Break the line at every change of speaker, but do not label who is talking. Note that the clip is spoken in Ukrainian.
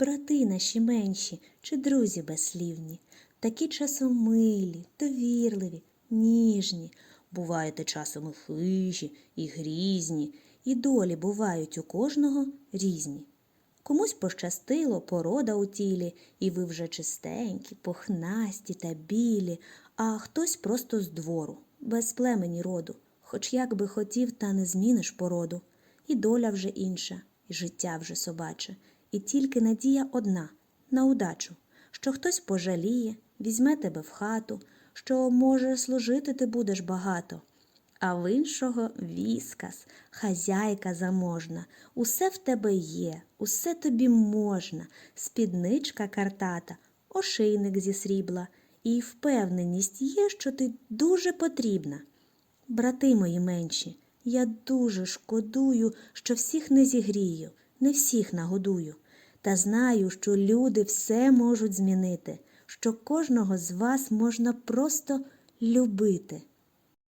брати наші менші чи друзі безслівні, такі часом милі, довірливі, ніжні. Буваєте часом і хижі, і грізні, і долі бувають у кожного різні. Комусь пощастило, порода у тілі, і ви вже чистенькі, пухнасті та білі, а хтось просто з двору, без племені роду, хоч як би хотів, та не зміниш породу. І доля вже інша, і життя вже собаче, і тільки надія одна на удачу, що хтось пожаліє, візьме тебе в хату, що, може, служити ти будеш багато. А в іншого віскас, хазяйка заможна, усе в тебе є, усе тобі можна, спідничка картата, ошейник зі срібла, і впевненість є, що ти дуже потрібна. Брати мої менші, я дуже шкодую, що всіх не зігрію, не всіх нагодую. Та знаю, що люди все можуть змінити, що кожного з вас можна просто любити.